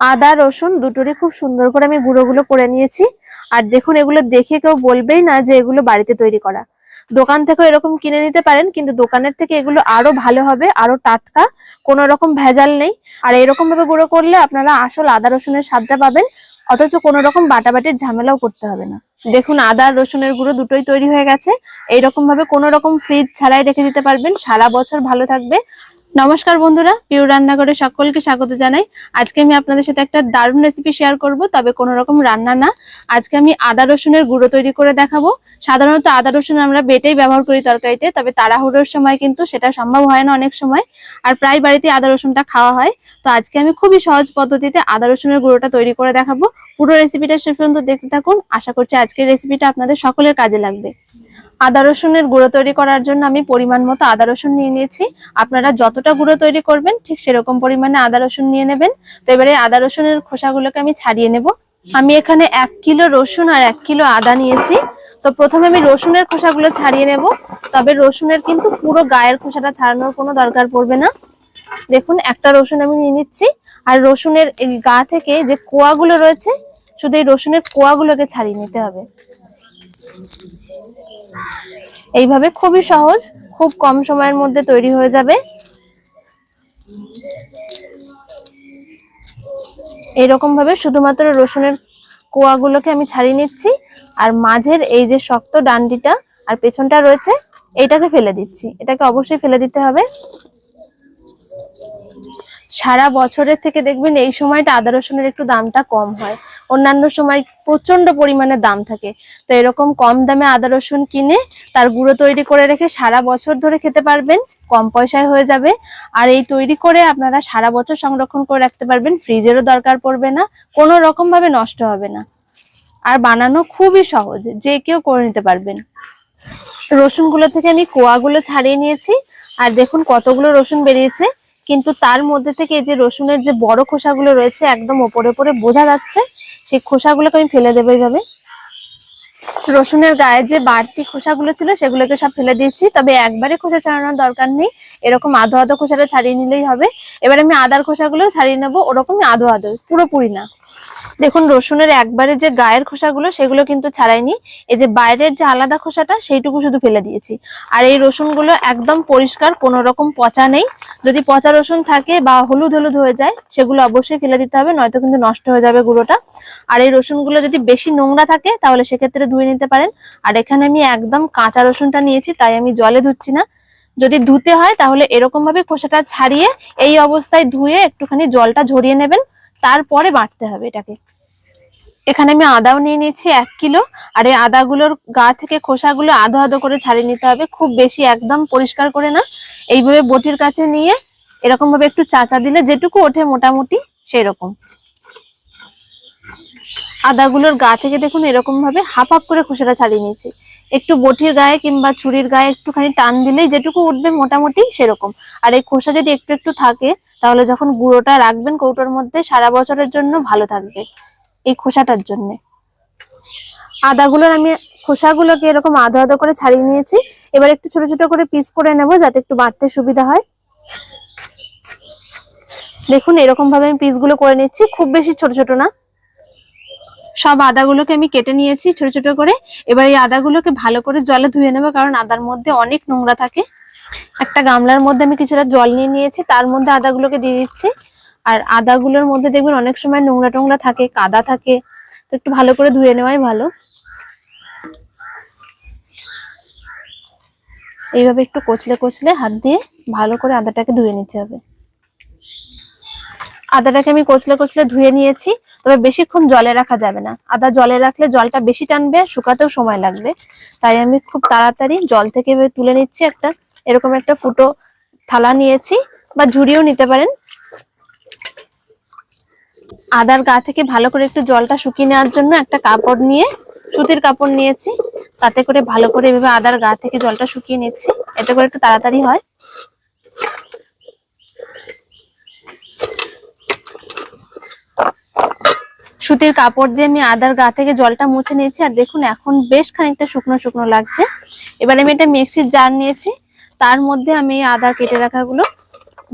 আদা, রসুন দুটোরই খুব সুন্দর করে আমি গুঁড়োগুলো করে নিয়েছি। আর দেখুন, এগুলো দেখে কেউ বলবেই না যে এগুলো বাড়িতে তৈরি করা। দোকান থেকেও এরকম কিনে নিতে পারেন, কিন্তু দোকানের থেকে এগুলো আরও ভালো হবে, আরও টাটকা, কোনো রকম ভেজাল নেই। আর এরকম ভাবে গুঁড়ো করলে আপনারা আসল আদা, রসুনের স্বাদটা পাবেন, অথচ কোনো রকম বাটাবাটির ঝামেলাও করতে হবে না। দেখুন, আদা, রসুনের গুঁড়ো দুটোই তৈরি হয়ে গেছে। এইরকম ভাবে কোনো রকম ফ্রিজ ছাড়াই রেখে দিতে পারবেন। সারা বছর ভালো থাকবে। নমস্কার বন্ধুরা পিওর রান্নাঘরে সকলকে স্বাগত জানাই। আজকে আমি আপনাদের সাথে একটা দারুণ রেসিপি শেয়ার করব, তবে কোনো রকম রান্না না। আজকে আমি আদা রসুনের গুঁড়ো তৈরি করে দেখাবো। সাধারণত আদা রসুন আমরা বেটেই ব্যবহার করি তরকারিতে, তবে তাড়াহুড়োর সময় কিন্তু সেটা সম্ভব হয় না অনেক সময়, আর প্রায় বাড়িতে আদা রসুনটা খাওয়া হয়। তো আজকে আমি খুবই সহজ পদ্ধতিতে আদা রসুনের গুঁড়োটা তৈরি করে দেখাবো। পুরো রেসিপিটা শেষ পর্যন্ত দেখতে থাকুন। আশা করছি আজকের রেসিপিটা আপনাদের সকলের কাজে লাগবে। আদা রসুনের গুঁড়ো তৈরি করার জন্য আমি পরিমাণ মতো আদা রসুন নিয়ে নিয়েছি। আপনারা যতটা গুঁড়ো তৈরি করবেন, ঠিক সেরকম পরিমাণে আদা রসুন নিয়ে নেবেন। তো এবারে আদা রসুনের খোসাগুলোকে আমি ছাড়িয়ে নেব। আমি এখানে এক কিলো রসুন আর এক কিলো আদা নিয়েছি। তো প্রথমে আমি রসুনের খোসাগুলো ছাড়িয়ে নেব। তবে রসুনের কিন্তু পুরো গায়ের খোসাটা ছাড়ানোর কোনো দরকার পড়বে না। দেখুন, একটা রসুন আমি নিয়ে নিচ্ছি। আর রসুনের গা থেকে যে কোয়াগুলো রয়েছে, শুধু এই রসুনের কোয়াগুলোকে ছাড়িয়ে নিতে হবে। এইভাবে খুবই সহজ, খুব কম সময়ের মধ্যে তৈরি হয়ে যাবে। এইরকম ভাবে শুধুমাত্র রসুনের কোয়াগুলোকে আমি ছাড়িয়ে নিচ্ছি, আর মাঝের এই যে শক্ত ডান্ডিটা আর পেছনটা রয়েছে এইটাকে ফেলে দিচ্ছি। এটাকে অবশ্যই ফেলে দিতে হবে। সারা বছরের থেকে দেখবেন এই সময়টা আদা রসুনের একটু দামটা কম হয়। অন্যান্য সময় প্রচণ্ড পরিমাণে দাম থাকে। তো এরকম কম দামে আদা রসুন কিনে তার গুঁড়ো তৈরি করে রেখে সারা বছর ধরে খেতে পারবেন, কম পয়সায় হয়ে যাবে। আর এই তৈরি করে আপনারা সারা বছর সংরক্ষণ করে রাখতে পারবেন, ফ্রিজেরও দরকার পড়বে না, কোনো রকম ভাবে নষ্ট হবে না। আর বানানো খুবই সহজ, যে কেউ করে নিতে পারবেন। রসুনগুলো থেকে আমি কোয়াগুলো ছাড়িয়ে নিয়েছি। আর দেখুন কতগুলো রসুন বেরিয়েছে। কিন্তু তার মধ্যে থেকে যে রসুনের যে বড় খোসাগুলো রয়েছে একদম ওপরে ওপরে বোঝা যাচ্ছে, সেই খোসাগুলোকে আমি ফেলে দেবো এইভাবে। রসুনের গায়ে যে বাড়তি খোসাগুলো ছিল সেগুলোকে সব ফেলে দিয়েছি, তবে একবারে খোসা ছাড়ানোর দরকার নেই, এরকম আধো আধো খোসাটা ছাড়িয়ে নিলেই হবে। এবার আমি আদার খোসাগুলো ছাড়িয়ে নেব, ওরকমই আধো আধো, পুরোপুরি না। দেখুন, রসুনের একবারে যে গায়ের খোসাগুলো, সেগুলো কিন্তু ছাড়াইনি। এই যে বাইরের যে আলাদা খোসাটা, সেইটুকু শুধু ফেলে দিয়েছি। আর এই রসুনগুলো একদম পরিষ্কার, কোনো রকম পচা নেই। যদি পচা রসুন থাকে বা হলুদ হলুদ হয়ে যায়, সেগুলো অবশ্যই ফেলে দিতে হবে, নয়তো কিন্তু নষ্ট হয়ে যাবে গুঁড়োটা। আর এই রসুনগুলো যদি বেশি নোংরা থাকে, তাহলে সেক্ষেত্রে ধুয়ে নিতে পারেন। আর এখানে আমি একদম কাঁচা রসুনটা নিয়েছি, তাই আমি জলে ধুচ্ছি না। যদি ধুতে হয়, তাহলে এরকম ভাবে খোসাটা ছাড়িয়ে এই অবস্থায় ধুয়ে একটুখানি জলটা ঝরিয়ে নেবেন। তারপরে বাঁটতে হবে এটাকে। এখানে আমি আদাও নিয়ে নিয়েছি এক কিলো, আর এই আদাগুলোর গা থেকে খোসাগুলো আধো আধো করে ছাড়িয়ে নিতে হবে, খুব বেশি একদম পরিষ্কার করে না। এইভাবে বটির কাছে নিয়ে এরকম ভাবে একটু চাচা দিলে যেটুকু ওঠে মোটামুটি সেই রকম আদাগুলোর গা থেকে দেখুন এরকম ভাবে হাফ হাফ করে খোসাটা ছাড়িয়ে নিয়েছি। একটু বটির গায়ে কিংবা ছুরির গায়ে একটুখানি টান দিলেই যেটুকু উঠবে মোটামুটি সেরকম। আর এই খোসা যদি একটু একটু থাকে, তাহলে যখন গুঁড়োটা রাখবেন কৌটোর মধ্যে, সারা বছরের জন্য ভালো থাকবে এই খোসাটার জন্য। আদাগুলোর আমি খোসাগুলোকে এরকম আধো আধো করে ছাড়িয়ে নিয়েছি। এবার একটু ছোট ছোট করে পিস করে নেব যাতে একটু বাড়তে সুবিধা হয়। দেখুন এরকম ভাবে আমি পিসগুলো করে নিচ্ছি। খুব বেশি ছোট ছোট না। সব আদাগুলোকে আমি কেটে নিয়েছি ছোট ছোট করে। এবার এই আদাগুলোকে ভালো করে জলে ধুয়ে নেব, কারণ আদার মধ্যে অনেক নোংরা থাকে। একটা গামলার মধ্যে আমি কিছুটা জল নিয়ে নিয়েছি, তার মধ্যে আদাগুলোকে দিয়ে দিচ্ছি। আর আদাগুলোর মধ্যে দেখবেন অনেক সময় নোংরা টোংরা থাকে, কাদা থাকে, তো একটু ভালো করে ধুয়ে নেওয়াই ভালো। এইভাবে একটু কচলে কচলে হাত দিয়ে ভালো করে আদাটাকে ধুয়ে নিতে হবে। আদাটাকে আমি কচলে কচলে ধুয়ে নিয়েছি, তবে বেশিক্ষণ জলে রাখা যাবে না। আদা জলে রাখলে জলটা বেশি টানবে, শুকাতেও সময় লাগবে। তাই আমি খুব তাড়াতাড়ি জল থেকে তুলে নিচ্ছি একটা, এরকম একটা ফুটো থালা নিয়েছি, বা ঝুড়িও নিতে পারেন। আদার গা থেকে ভালো করে একটু জলটা শুকিয়ে নেওয়ার জন্য একটা কাপড় নিয়ে, সুতির কাপড় নিয়েছি। তাতে করে ভালো করে এভাবে আদার গা থেকে জলটা শুকিয়ে নিচ্ছি। এতে করে একটু তাড়াতাড়ি হয়। সুতির কাপড় দিয়ে আমি আদার গা থেকে জলটা মুছে নিয়েছি। আর দেখুন, এখন বেশ খানিকটা শুকনো শুকনো লাগছে। এবার আমি একটা মিক্সির জার নিয়েছি। তার মধ্যে আমি আদার কেটে রাখাগুলো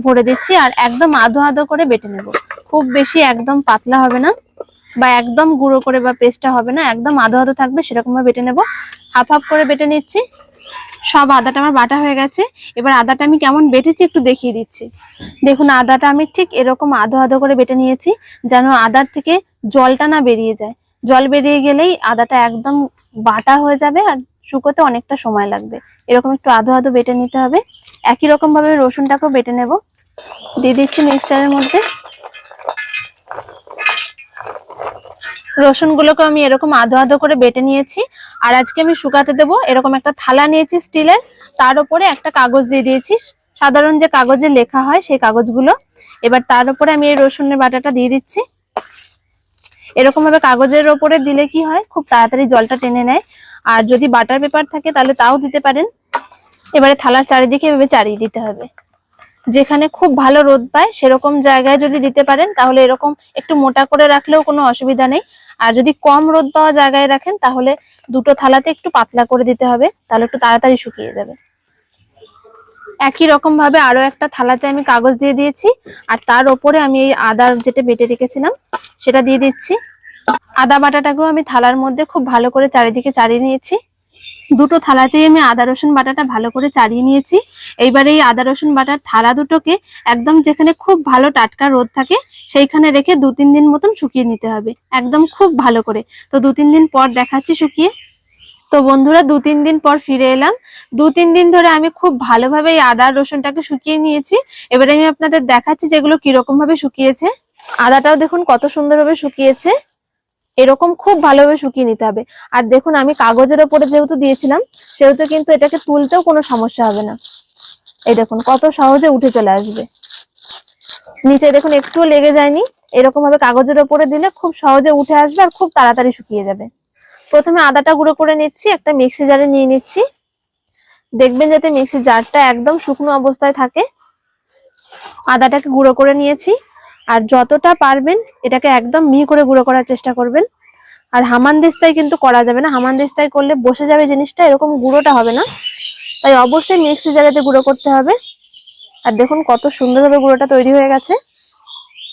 ভরে দিচ্ছি আর একদম আধো আধো করে বেটে নেব। খুব বেশি একদম পাতলা হবে না বা একদম গুঁড়ো করে বা পেস্টটা হবে না, একদম আধো আধো থাকবে সেরকম ভাবে বেটে নেব। হাফ হাফ করে বেটে নিচ্ছি। সব আদাটা আমার বাটা হয়ে গেছে। এবার আদাটা আমি কেমন বেটেছি একটু দেখিয়ে দিচ্ছি। দেখুন, আদাটা আমি ঠিক এরকম আধো আধো করে বেটে নিয়েছি, যেন আদার থেকে জলটা না বেরিয়ে যায়। জল বেরিয়ে গেলেই আদাটা একদম বাটা হয়ে যাবে আর শুকোতে অনেকটা সময় লাগবে। এরকম একটু আধো আধো বেটে নিতে হবে। একই রকম ভাবে রসুনটাকেও বেটে নেব। দিয়ে দিচ্ছি মিক্সচারের মধ্যে। রসুনগুলোকে আমি এরকম আধো আধো করে বেটে নিয়েছি। আর আজকে আমি শুকাতে দেবো এরকম একটা থালা নিয়েছি স্টিলের। তার উপরে একটা কাগজ দিয়ে দিয়েছি। সাধারণ যে কাগজে লেখা হয় সেই কাগজগুলো। এবার তার উপরে আমি এই রসুনের বাটাটা দিয়ে দিচ্ছি। এরকম ভাবে কাগজের ওপরে দিলে কি হয়? খুব তাড়াতাড়ি জলটা টেনে নেয়। আর যদি বাটার পেপার থাকে তাহলে তাও দিতে পারেন। এবারে থালার চারিদিকে এভাবে চারিয়ে দিতে হবে। যেখানে খুব ভালো রোদ পায় সেরকম জায়গায় যদি দিতে পারেন তাহলে এরকম একটু মোটা করে রাখলেও কোনো অসুবিধা নেই। আর যদি কম রোদ পাওয়া জায়গায় রাখেন তাহলে দুটো থালাতে একটু পাতলা করে দিতে হবে। তাহলে একটু তাড়াতাড়ি শুকিয়ে যাবে। একই রকম ভাবে আরও একটা থালাতে আমি কাগজ দিয়ে দিয়েছি। আর তার ওপরে আমি এই আদার যেটা বেটে রেখেছিলাম সেটা দিয়ে দিচ্ছি। আদা বাটাটাকেও আমি থালার মধ্যে খুব ভালো করে চারিদিকে চাড়িয়ে নিয়েছি। দুটো থালাতেই আমি আদা, রসুন বাটাটা ভালো করে চাড়িয়ে নিয়েছি। এইবার এই আদা, রসুন বাটার থালা দুটোকে একদম যেখানে খুব ভালো টাটকা রোদ থাকে, সেইখানে রেখে দু তিন দিন মতন শুকিয়ে নিতে হবে। একদম খুব ভালো করে। তো দু তিন দিন পর দেখাচ্ছি শুকিয়ে। তো বন্ধুরা, দু তিন দিন পর ফিরে এলাম। দু তিন দিন ধরে আমি খুব ভালোভাবে এই আদা, রসুনটাকে শুকিয়ে নিয়েছি। এবারে আমি আপনাদের দেখাচ্ছি যেগুলো কীরকম ভাবে শুকিয়েছে। আদাটাও দেখুন কত সুন্দরভাবে শুকিয়েছে। এরকম খুব ভালোভাবে শুকিয়ে নিতে হবে। আর দেখুন আমি কাগজের ওপরে যেহেতু দিয়েছিলাম, সেহেতু কিন্তু এটাকে তুলতেও কোনো সমস্যা হবে না। এই দেখুন কত সহজে উঠে চলে আসবে। নিচে দেখুন একটুও লেগে যায়নি। এরকম ভাবে কাগজের ওপরে দিলে খুব সহজে উঠে আসবে আর খুব তাড়াতাড়ি শুকিয়ে যাবে। প্রথমে আদাটা গুঁড়ো করে নিচ্ছি, একটা মিক্সি জারে নিয়ে নিচ্ছি। দেখবেন যাতে মিক্সি জারটা একদম শুকনো অবস্থায় থাকে। আদাটাকে গুঁড়ো করে নিয়েছি। আর যতটা পারবেন এটাকে একদম মিহি করে গুঁড়ো করার চেষ্টা করবেন। আর হামান দিস্তায় কিন্তু করা যাবে না। হামান দিস্তায় করলে বসে যাবে জিনিসটা, এরকম গুঁড়োটা হবে না। তাই অবশ্যই মিক্সি জায়গাতে গুঁড়ো করতে হবে। আর দেখুন কত সুন্দরভাবে গুঁড়োটা তৈরি হয়ে গেছে।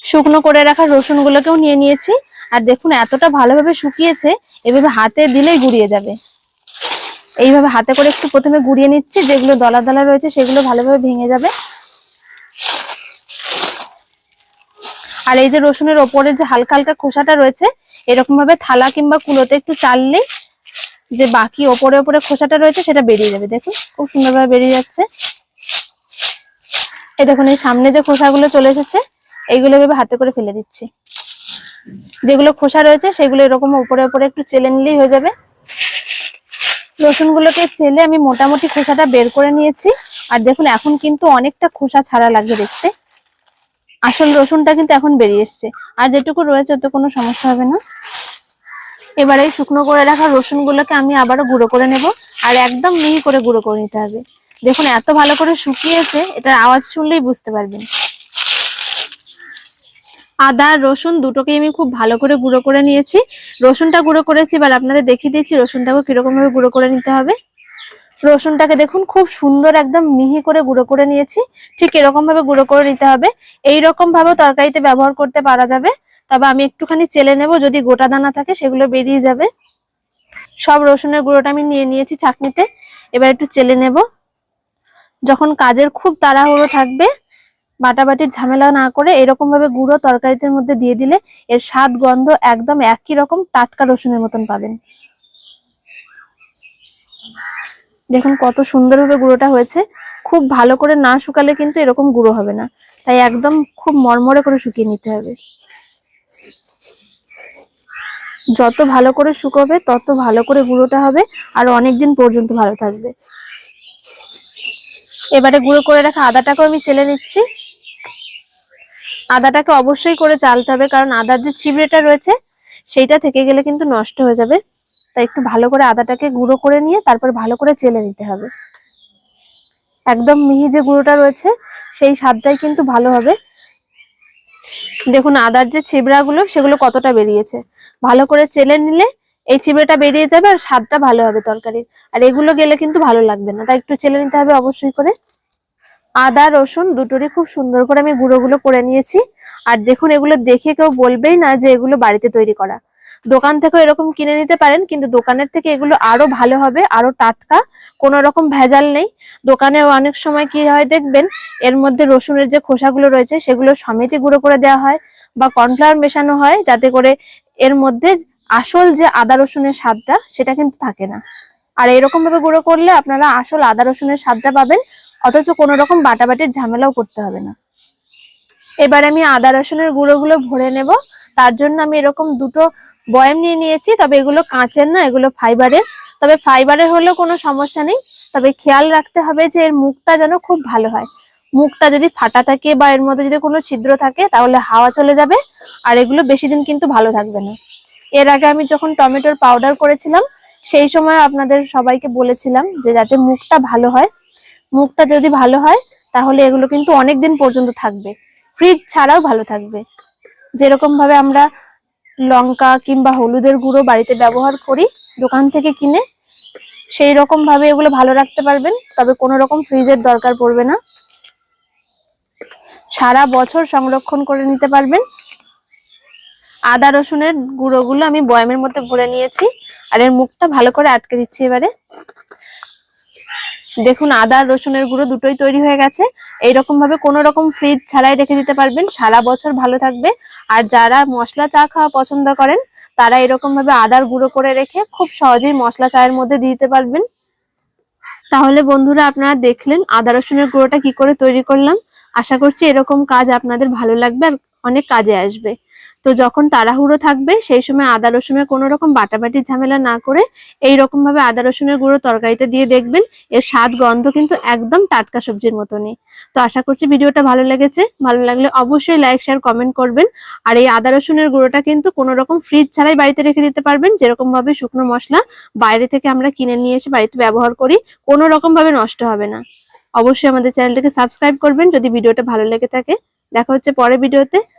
শুকনো করে রাখা রসুনগুলোকেও নিয়ে নিয়েছি। আর দেখুন এতটা ভালোভাবে শুকিয়েছে, এভাবে হাতে দিলেই গুড়িয়ে যাবে। এইভাবে হাতে করে একটু প্রথমে গুড়িয়ে নিচ্ছি। যেগুলো দলা দলা রয়েছে, সেগুলো ভালোভাবে ভেঙে যাবে। আর এই যে রসুনের ওপরে যে হালকা হালকা খোসাটা রয়েছে, এরকম ভাবে থালা কিংবা কুলোতে একটু চাললেই যে বাকি ওপরে ওপরে খোসাটা রয়েছে, সেটা বেরিয়ে যাবে। দেখুন, খুব সুন্দরভাবে বেরিয়ে যাচ্ছে। এই দেখুন, এই সামনে যে খোসাগুলো চলে এসেছে, এইগুলো ভেবে হাতে করে ফেলে দিচ্ছি। যেগুলো খোসা রয়েছে, সেগুলো এরকম উপরে উপরে একটু চেলে নিলেই হয়ে যাবে। রসুনগুলোকে চেলে আমি মোটামুটি খোসাটা বের করে নিয়েছি। আর দেখুন, এখন কিন্তু অনেকটা খোসা ছাড়া লাগবে দেখতে। আসল রসুনটা কিন্তু এখন বেরিয়ে এসছে। আর যেটুকু রয়েছে ওতে কোনো সমস্যা হবে না। এবারে এই শুকনো করে রাখা রসুনগুলোকে আমি আবারও গুঁড়ো করে নেব। আর একদম মিহি করে গুঁড়ো করে নিতে হবে। দেখুন, এত ভালো করে শুকিয়েছে, এটার আওয়াজ শুনলেই বুঝতে পারবেন। আদা, রসুন দুটোকে আমি খুব ভালো করে গুঁড়ো করে নিয়েছি। রসুনটা গুঁড়ো করেছি, এবার আপনাদের দেখিয়ে দিচ্ছি রসুনটাকে কীরকম ভাবে গুঁড়ো করে নিতে হবে। রসুনটাকে দেখুন, খুব সুন্দর একদম মিহি করে গুঁড়ো করে নিয়েছি। ঠিক এরকম ভাবে গুঁড়ো করে নিতে হবে। এই রকম ভাবেও তরকারিতে ব্যবহার করতে পারা যাবে। তবে আমি একটুখানি চেলে নেব, যদি গোটা দানা থাকে সেগুলো বেরিয়ে যাবে। সব রসুনের গুঁড়োটা আমি নিয়ে নিয়েছি চাটনিতে। এবার একটু চেলে নেব। যখন কাজের খুব তাড়াহুড়ো থাকবে, বাটাবাটির ঝামেলা না করে এরকম ভাবে গুঁড়ো তরকারিতে মধ্যে দিয়ে দিলে এর স্বাদ, গন্ধ একদম একই রকম টাটকা রসুনের মতন পাবেন। দেখুন কত সুন্দরভাবে গুঁড়োটা হয়েছে। খুব ভালো করে না শুকালে কিন্তু এরকম গুঁড়ো হবে না। তাই একদম খুব মরমরে করে শুকিয়ে নিতে হবে। যত ভালো করে শুকোবে, তত ভালো করে গুঁড়োটা হবে আর অনেক দিন পর্যন্ত ভালো থাকবে। এবারে গুঁড়ো করে রাখা আদাটাকেও আমি চেলে নিচ্ছি। আদাটাকে অবশ্যই করে চালতে হবে, কারণ আদার যে ছিবড়েটা রয়েছে, সেইটা থেকে গেলে কিন্তু নষ্ট হয়ে যাবে। তাই একটু ভালো করে আদাটাকে গুঁড়ো করে নিয়ে তারপর ভালো করে চেলে নিতে হবে। একদম মিহি যে গুঁড়োটা রয়েছে, সেই স্বাদটাই কিন্তু ভালো হবে। দেখুন, আদার যে ছিবড়াগুলো, সেগুলো কতটা বেরিয়েছে। ভালো করে চেলে নিলে এই চিবড়েটা বেরিয়ে যাবে আর স্বাদটা ভালো হবে তরকারির। আর এগুলো গেলে কিন্তু ভালো লাগবে না, তাই একটু চেলে নিতে হবে অবশ্যই করে। আদা, রসুন দুটোরই খুব সুন্দর করে আমি গুঁড়োগুলো করে নিয়েছি। আর দেখুন, এগুলো দেখে কেউ বলবেই না যে এগুলো বাড়িতে তৈরি করা। দোকান থেকেও এরকম কিনে নিতে পারেন, কিন্তু দোকানের থেকে এগুলো আরও ভালো হবে, আরও টাটকা, কোনো রকম ভেজাল নেই। দোকানে অনেক সময় কি হয় দেখবেন, এর মধ্যে রসুনের যে খোসাগুলো রয়েছে, সেগুলো সমেতই গুঁড়ো করে দেওয়া হয় বা কর্নফ্লাওয়ার মেশানো হয়, যাতে করে এর মধ্যে আসল যে আদা রসুনের স্বাদটা, সেটা কিন্তু থাকে না। আর এরকম ভাবে গুঁড়ো করলে আপনারা আসল আদা রসুনের স্বাদটা পাবেন, অথচ কোনো রকম বাটাবাটির ঝামেলাও করতে হবে না। এবার আমি আদা রসুনের গুঁড়োগুলো ভরে নেব, তার জন্য আমি এরকম দুটো বয়াম নিয়ে নিয়েছি, তবে এগুলো কাঁচের না, এগুলো ফাইবারের। তবে ফাইবারের হলেও কোনো সমস্যা নেই, তবে খেয়াল রাখতে হবে যে এর মুখটা যেন খুব ভালো হয়। মুখটা যদি ফাটা থাকে বা এর মধ্যে যদি কোনো ছিদ্র থাকে, তাহলে হাওয়া চলে যাবে, আর এগুলো বেশি দিন কিন্তু ভালো থাকবে না। এর আগে আমি যখন টমেটোর পাউডার করেছিলাম, সেই সময় আপনাদের সবাইকে বলেছিলাম যে যাতে মুখটা ভালো হয়। মুখটা যদি ভালো হয়, তাহলে এগুলো কিন্তু অনেক দিন পর্যন্ত থাকবে। ফ্রিজ ছাড়াও ভালো থাকবে। যেরকম ভাবে আমরা লঙ্কা কিংবা হলুদের গুঁড়ো বাড়িতে ব্যবহার করি, দোকান থেকে কিনে। সেই রকম ভাবে এগুলো ভালো রাখতে পারবেন, তবে কোনো রকম ফ্রিজের দরকার পড়বে না। সারা বছর সংরক্ষণ করে নিতে পারবেন। আদা রসুনের গুঁড়োগুলো আমি বয়ামের মধ্যে ভরে নিয়েছি, আর এর মুখটা ভালো করে আটকে দিচ্ছি এবারে। দেখুন আদা, রসুনের গুঁড়ো দুটোই তৈরি হয়ে গেছে। এইরকম ভাবে কোনো রকম ফ্রিজ ছাড়াই রেখে দিতে পারবেন। সারা বছর ভালো থাকবে। আর যারা মশলা চা খাওয়া পছন্দ করেন, তারা এরকম ভাবে আদার গুঁড়ো করে রেখে খুব সহজেই মশলা চায়ের মধ্যে দিয়ে দিতে পারবেন। তাহলে বন্ধুরা, আপনারা দেখলেন আদা, রসুনের গুঁড়োটা কি করে তৈরি করলাম। আশা করছি এরকম কাজ আপনাদের ভালো লাগবে আর অনেক কাজে আসবে। তো যখন তাড়াহুড়ো থাকবে, সেই সময় আদা রসুনের কোনো রকম বাটাবাটির ঝামেলা না করে এই রকম ভাবে আদা রসুনের গুঁড়ো তরকারিতে দিয়ে দেখবেন, এর স্বাদ, গন্ধ কিন্তু একদম টাটকা সবজির মতনই। তো আশা করছি ভিডিওটা ভালো লেগেছে। ভালো লাগলে অবশ্যই লাইক শেয়ার কমেন্ট করবেন। আর এই আদা রসুনের গুঁড়োটা কিন্তু কোনো রকম ফ্রিজ ছাড়াই বাড়িতে রেখে দিতে পারবেন। যেরকম ভাবে শুকনো মশলা বাইরে থেকে আমরা কিনে নিয়ে এসে বাড়িতে ব্যবহার করি, কোনো রকম ভাবে নষ্ট হবে না। অবশ্যই আমাদের চ্যানেলটাকে সাবস্ক্রাইব করবেন যদি ভিডিওটা ভালো লেগে থাকে। দেখা হচ্ছে পরের ভিডিওতে।